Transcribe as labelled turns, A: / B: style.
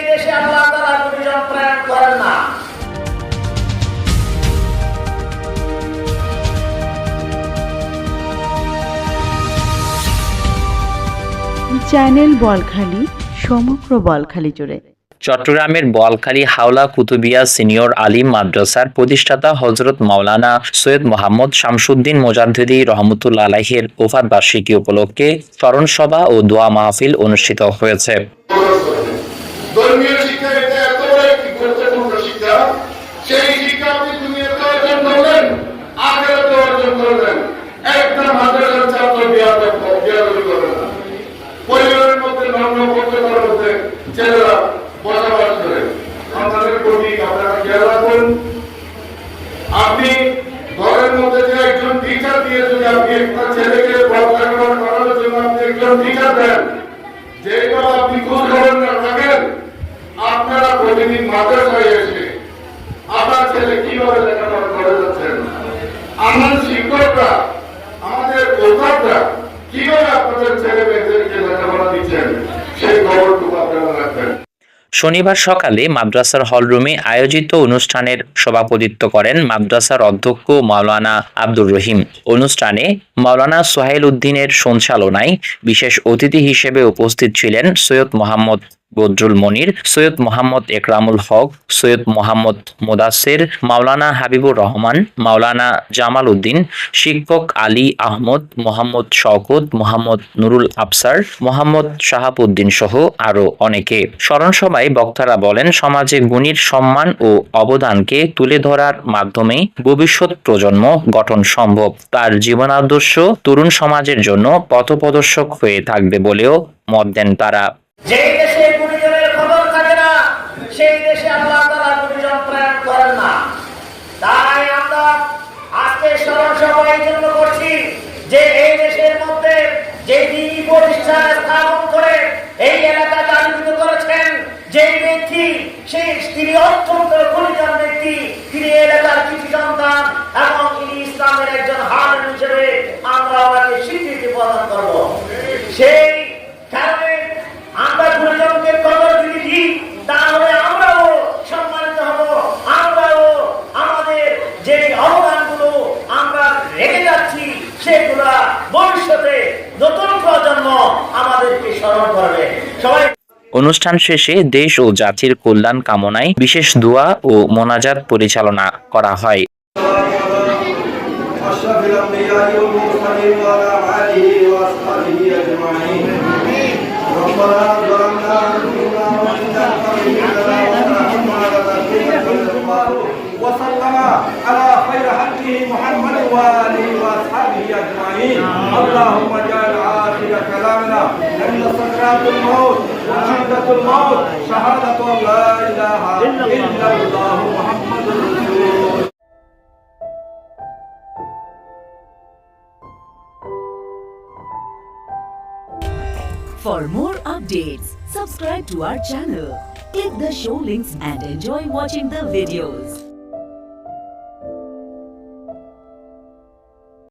A: সেই দেশে আল্লাহ তারা করেন না।
B: চ্যানেল বলখালি সমগ্র বলখালি জুড়ে।
C: চট্টগ্রামের বোয়ালখালী হাওলা কুতুবিয়া সিনিয়র আলী মাদ্রাসার প্রতিষ্ঠাতা হজরত মাওলানা সৈয়দ মোহাম্মদ শামসুদ্দিন মোজাদ্দেদি রহমতুল্লা আলাহের ওফাত বার্ষিকী উপলক্ষে স্মরণ সভা ও দোয়া মাহফিল অনুষ্ঠিত হয়েছে
D: ধর্মীয় শিক্ষা এটা এত বড় একটি গুরুত্বপূর্ণ শিক্ষা সেই শিক্ষা আপনি দুনিয়াতে অর্জন করলেন আখেরাতে অর্জন করলেন একটা মাদ্রাসার ছাত্র বিয়াদব বিয়াদবি করবে না পরিবারের মধ্যে নগ্ন পত্রিকার মধ্যে ছেলেরা বসবাস করে আপনাদের প্রতি আপনারা খেয়াল রাখুন আপনি ঘরের মধ্যে যে একজন টিচার দিয়ে যদি আপনি একটা ছেলেকে পড়াশোনা করানোর জন্য আপনি একজন টিচার দেন যেটা আপনি খোঁজ খবর না আপনারা প্রতিদিন মাদ্রাসায় এসে আপনার ছেলে কীভাবে লেখাপড়া করে যাচ্ছেন? আমার শিক্ষকরা, আমাদের অধ্যাপকরা কীভাবে আপনাদের ছেলে মেয়েদেরকে লেখাপড়া দিচ্ছেন, সেই খবরটুকু আপনারা রাখবেন।
C: শনিবার সকালে মাদ্রাসার হলরুমে আয়োজিত অনুষ্ঠানের সভাপতিত্ব করেন মাদ্রাসার অধ্যক্ষ মাওলানা আব্দুর রহিম। অনুষ্ঠানে মাওলানা সোহাইল উদ্দিনের সঞ্চালনায় বিশেষ অতিথি হিসেবে উপস্থিত ছিলেন সৈয়দ মোহাম্মদ বদরুল মনির, সৈয়দ মোহাম্মদ একরামুল হক, সৈয়দ মোহাম্মদ মোদাসের, মাওলানা হাবিবুর রহমান, মাওলানা জামাল উদ্দিন, শিক্ষক আলী আহমদ, মোহাম্মদ শওকত, মোহাম্মদ নুরুল আফসার মোহাম্মদ শাহাবুদ্দিন সহ আরও অনেকে। স্মরণ সভায় বক্তারা বলেন, সমাজে গুণীর সম্মান ও অবদানকে তুলে ধরার মাধ্যমে ভবিষ্যৎ প্রজন্ম গঠন সম্ভব। তার জীবনাদর্শ তরুণ সমাজের জন্য পথপ্রদর্শক হয়ে থাকবে বলেও মত দেন তারা
A: যেই দেশে গুরুজনের খবর থাকে না সেই দেশে আল্লাহ তারা গুরুজন প্রেরণ করেন না। তাই আমরা আজকে স্মরণ সভা এই জন্য করছি যে এই দেশের মধ্যে যে তিনি প্রতিষ্ঠান স্থাপন করে এই এলাকা চালিত করেছেন, যেই ব্যক্তি, সেই তিনি অত্যন্ত গুরুজন ব্যক্তি, তিনি এলাকার কৃষি সন্তান এবং তিনি ইসলামের একজন হার হিসেবে আমরা ওনাকে স্বীকৃতি প্রদান করব। সেই
C: অনুষ্ঠান শেষে দেশ ও জাতির কল্যাণ কামনায় বিশেষ দোয়া ও মোনাজাত পরিচালনা করা হয়
E: أشرف الأنبياء والمرسلين وعلى آله وأصحابه أجمعين ربنا ظلمنا أنفسنا وإن لم تغفر لنا وترحمنا لنكونن من الخاسرين وسلم على خير حقه محمد وآله وأصحابه أجمعين اللهم اجعل آخر كلامنا عند سكرات الموت وشدة الموت شهادة أن لا إله إلا الله محمد رسول الله
F: For more updates, subscribe to our channel, click the show links and enjoy watching the videos.